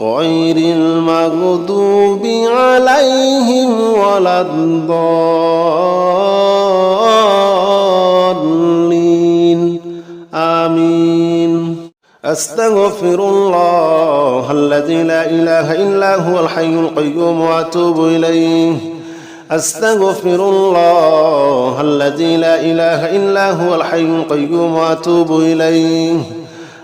غير المغضوب عليهم ولا الضالين. آمين. أستغفر الله الذي لا إله إلا هو الحي القيوم وأتوب إليه. أستغفر الله الذي لا إله إلا هو الحي القيوم وأتوب إليه.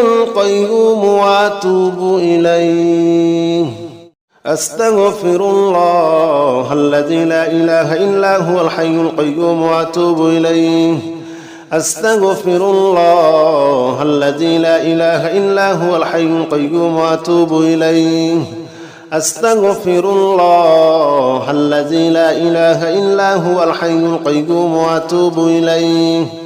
القيوم وأتوب إليه. أستغفر الله الذي لا إله إلا هو الحي القيوم وأتوب إليه. أستغفر الله الذي لا إله إلا هو الحي القيوم وأتوب إليه. أستغفر الله الذي لا إله إلا هو الحي القيوم وأتوب إليه.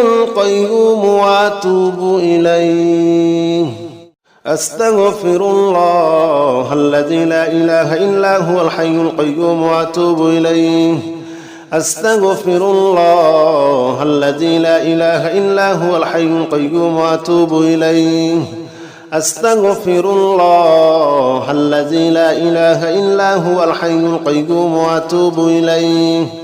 القيوم وأتوب إليه. أستغفر الله الذي لا إله إلا هو الحي القيوم وأتوب إليه. أستغفر الله الذي لا إله إلا هو الحي القيوم وأتوب إليه. أستغفر الله الذي لا إله إلا هو الحي القيوم وأتوب إليه.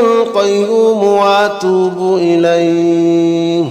القيوم وأتوب إليه.